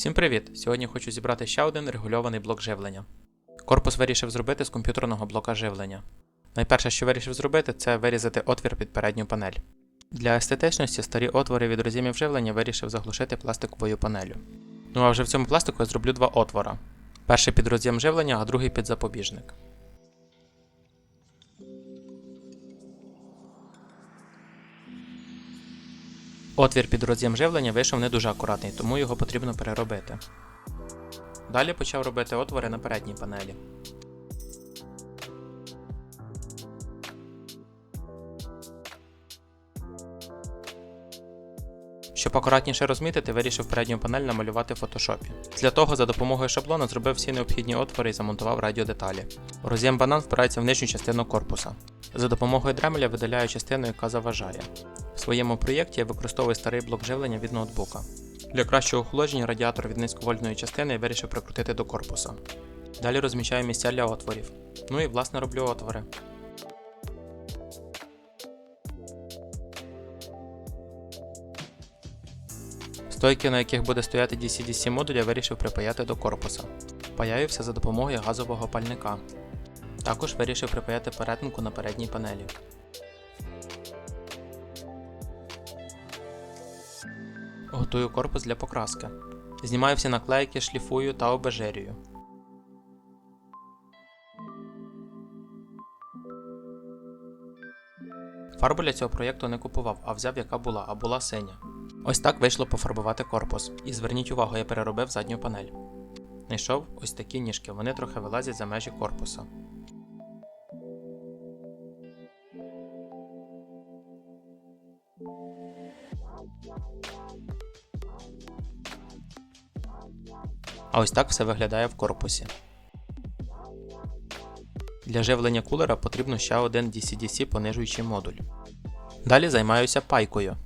Всім привіт! Сьогодні хочу зібрати ще один регульований блок живлення. Корпус вирішив зробити з комп'ютерного блока живлення. Найперше, що вирішив зробити, це вирізати отвір під передню панель. Для естетичності старі отвори від розімів живлення вирішив заглушити пластиковою панелю. Ну а вже в цьому пластику я зроблю два отвора: перший під роз'єм живлення, а другий під запобіжник. Отвір під роз'єм живлення вийшов не дуже акуратний, тому його потрібно переробити. Далі почав робити отвори на передній панелі. Щоб акуратніше розмітити, вирішив передню панель намалювати в фотошопі. Для того за допомогою шаблона зробив всі необхідні отвори і замонтував радіодеталі. Роз'єм банан впирається в нижню частину корпуса. За допомогою дремеля видаляю частину, яка заважає. В своєму проєкті я використовую старий блок живлення від ноутбука. Для кращого охолодження радіатор від низьковольтної частини я вирішив прикрутити до корпуса. Далі розміщаю місця для отворів. Ну і власне роблю отвори. Стойки, на яких буде стояти DC-DC модуль, я вирішив припаяти до корпуса. Паяю все за допомогою газового пальника. Також вирішив припаяти перетинку на передній панелі. Готую корпус для покраски. Знімаю всі наклейки, шліфую та обезжирюю. Фарбу для цього проєкту не купував, а взяв яка була, а була синя. Ось так вийшло пофарбувати корпус. І зверніть увагу, я переробив задню панель. Знайшов ось такі ніжки, вони трохи вилазять за межі корпуса. А ось так все виглядає в корпусі. Для живлення кулера потрібно ще один DC-DC понижуючий модуль. Далі займаюся пайкою.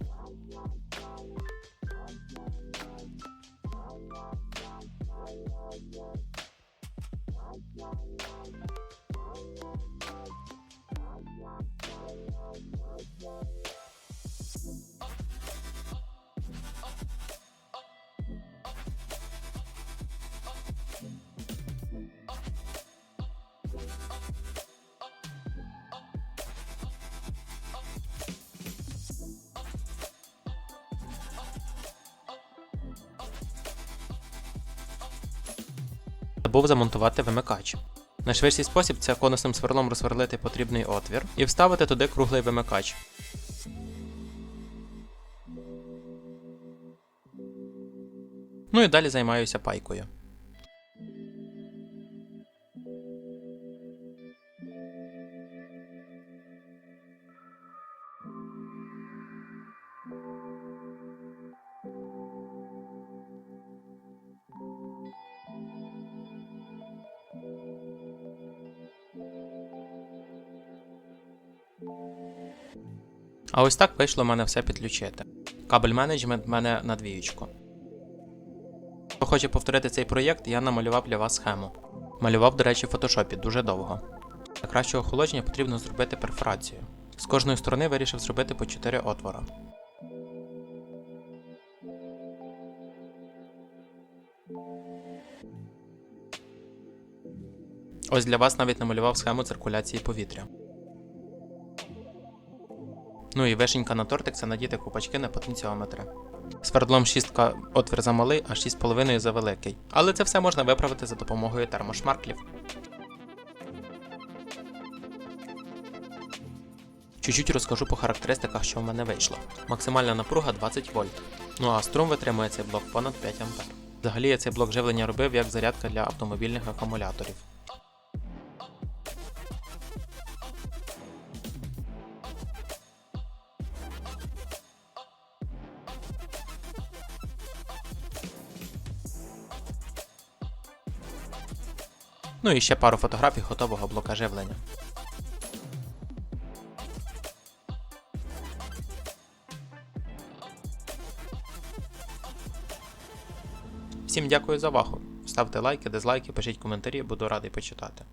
Забув замонтувати вимикач. Найшвидший спосіб це конусним сверлом розсверлити потрібний отвір і вставити туди круглий вимикач. Ну і далі займаюся пайкою. А ось так вийшло в мене все підключити. Кабель менеджмент в мене на двіючку. Хто хоче повторити цей проєкт, я намалював для вас схему. Малював, до речі, в фотошопі дуже довго. Для кращого охолодження потрібно зробити перфорацію. З кожної сторони вирішив зробити по 4 отвора. Ось для вас навіть намалював схему циркуляції повітря. Ну і вишенька на тортик це надіти купачки на потенціометри. Свердлом 6 отвір замалий, а 6,5 завеликий. Але це все можна виправити за допомогою термошмарклів. Чуть-чуть розкажу по характеристиках, що в мене вийшло. Максимальна напруга 20 вольт. Ну а струм витримує цей блок понад 5 А. Взагалі я цей блок живлення робив як зарядка для автомобільних акумуляторів. Ну і ще пару фотографій готового блока живлення. Всім дякую за увагу. Ставте лайки, дизлайки, пишіть коментарі, буду радий почитати.